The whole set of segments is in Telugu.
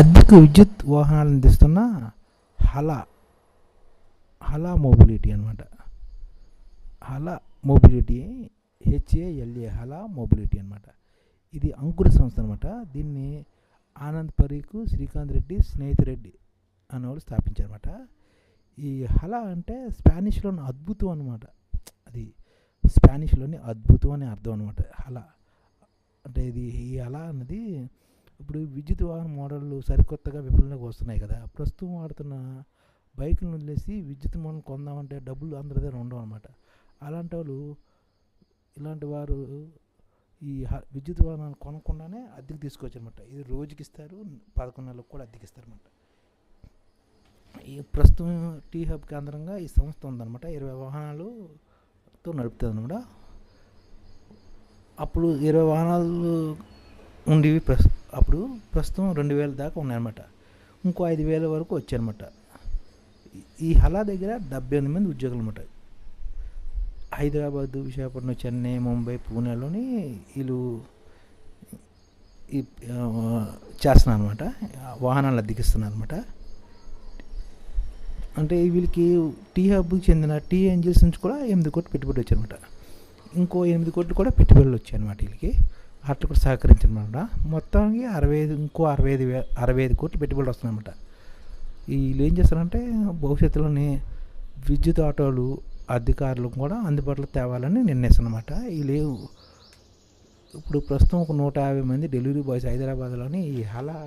అద్దెకు విద్యుత్ వాహనాలను అందిస్తున్న హలా హలా మొబిలిటీ అనమాట హలా మొబిలిటీ హెచ్ఏఎల్ఏ హలా మొబిలిటీ అనమాట ఇది అంకుర సంస్థ అనమాట దీన్ని ఆనంద్ పరీకు శ్రీకాంత్ రెడ్డి స్నేహితురెడ్డి అనేవాళ్ళు స్థాపించారనమాట ఈ హలా అంటే స్పానిష్లోని అద్భుతం అనమాట అది స్పానిష్లోని అద్భుతం అనే అర్థం అనమాట హలా. అంటే ఇది ఈ హలా అన్నది ఇప్పుడు విద్యుత్ వాహన మోడళ్ళు సరికొత్తగా విఫలంలోకి వస్తున్నాయి కదా. ప్రస్తుతం వాడుతున్న బైకులను వదిలేసి విద్యుత్ మోడల్ కొందామంటే డబ్బులు అందరి దగ్గర ఉండవు అనమాట అలాంటి వాళ్ళు ఇలాంటి వారు ఈ హ- విద్యుత్ వాహనాలు కొనకుండానే అద్దెకి తీసుకోవచ్చు ఇది రోజుకి ఇస్తారు పదకొండు నెలలకు కూడా అద్దెకి ఇస్తారు అనమాట ఈ ప్రస్తుతం టీ హబ్ కేంద్రంగా ఈ సంస్థ ఉందన్నమాట. ఇరవై వాహనాలుతో నడుపుతుంది అనమాట అప్పుడు ఇరవై వాహనాలు ఉండేవి ప్రస్తుతం అప్పుడు ప్రస్తుతం రెండు వేల దాకా ఉన్నాయన్నమాట. ఇంకో ఐదు వేల వరకు వచ్చాయన్నమాట. ఈ- ఈ హలా దగ్గర డెబ్బై ఎనిమిది మంది ఉద్యోగులు అనమాట హైదరాబాద్ విశాఖపట్నం చెన్నై ముంబై పూణేలోని వీళ్ళు ఈ చేస్తున్నారు అనమాట వాహనాలు అద్దెకిస్తున్నారు అనమాట అంటే వీళ్ళకి టీ హబ్కి చెందిన టీ ఏంజిల్స్ నుంచి కూడా ఎనిమిది కోట్లు పెట్టుబడి వచ్చారనమాట ఇంకో ఎనిమిది కోట్లు కూడా పెట్టుబడులు వచ్చాయన్నమాట వీళ్ళకి. అట్లా కూడా సహకరించారనమాట మొత్తానికి అరవై ఐదు ఇంకో అరవై ఐదు వే అరవై ఐదు కోట్లు పెట్టుబడులు వస్తున్నాయన్నమాట వీళ్ళు ఏం చేస్తారంటే భవిష్యత్తులోని విద్యుత్ ఆటోలు అధికారులు కూడా అందుబాటులో తేవాలని నిర్ణయిస్తున్నమాట వీళ్ళు ఇప్పుడు ప్రస్తుతం ఒక నూట యాభై మంది డెలివరీ బాయ్స్ హైదరాబాద్లోని అలా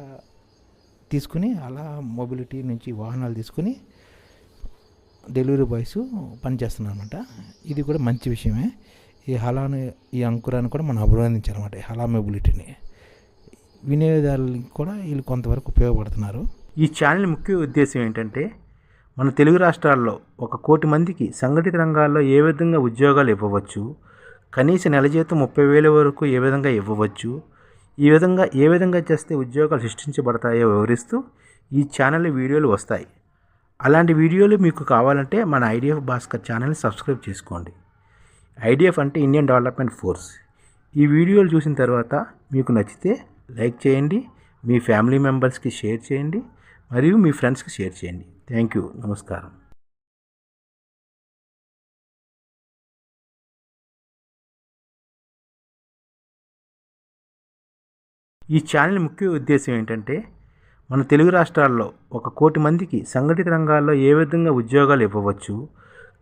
తీసుకుని అలా మొబిలిటీ నుంచి వాహనాలు తీసుకుని డెలివరీ బాయ్స్ పనిచేస్తున్నారన్నమాట. ఇది కూడా మంచి విషయమే. ఈ హలాను ఈ అంకురాన్ని కూడా మనం అభినందించాలన్నమాట ఈ హలా మొబిలిటీని. కూడా వీళ్ళు కొంతవరకు ఉపయోగపడుతున్నారు. ఈ ఛానల్ ముఖ్య ఉద్దేశం ఏంటంటే మన తెలుగు రాష్ట్రాల్లో ఒక కోటి మందికి సంఘటిత రంగాల్లో ఏ విధంగా ఉద్యోగాలు ఇవ్వవచ్చు కనీస నెల జీతం ముప్పై వేల వరకు ఏ విధంగా ఇవ్వవచ్చు ఈ విధంగా ఏ విధంగా చేస్తే ఉద్యోగాలు సృష్టించబడతాయో వివరిస్తూ ఈ ఛానల్ వీడియోలు వస్తాయి. అలాంటి వీడియోలు మీకు కావాలంటే మన ఐడిఎఫ్ భాస్కర్ ఛానల్ని సబ్స్క్రైబ్ చేసుకోండి. ఐడిఎఫ్ అంటే ఇండియన్ డెవలప్మెంట్ ఫోర్స్. ఈ వీడియోలు చూసిన తర్వాత మీకు నచ్చితే లైక్ చేయండి మీ ఫ్యామిలీ మెంబర్స్కి షేర్ చేయండి మరియు మీ ఫ్రెండ్స్కి షేర్ చేయండి. Thank you. నమస్కారం. ఈ ఛానల్ ముఖ్య ఉద్దేశం ఏంటంటే మన తెలుగు రాష్ట్రాల్లో ఒక కోటి మందికి సంఘటిత రంగాల్లో ఏ విధంగా ఉద్యోగాలు ఇవ్వవచ్చు